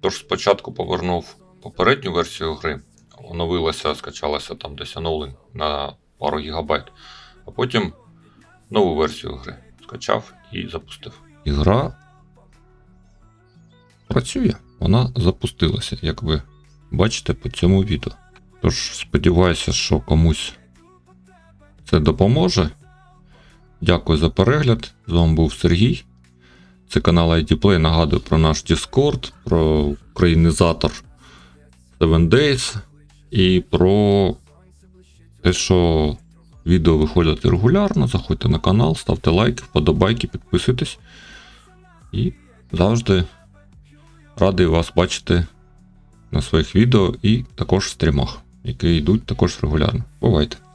Тож спочатку повернув попередню версію гри, оновилася, скачалася там десь оновлень на пару гігабайт, а потім нову версію гри скачав і запустив. І гра працює, вона запустилася, як ви бачите по цьому відео. Тож сподіваюся, що комусь це допоможе. Дякую за перегляд. З вами був Сергій. Це канал IDPlay. Нагадую про наш Discord, про українізатор 7 Days і про те, що відео виходять регулярно. Заходьте на канал, ставте лайки, вподобайки, підписуйтесь. І завжди радий вас бачити на своїх відео і також стрімах, які йдуть також регулярно. Бувайте!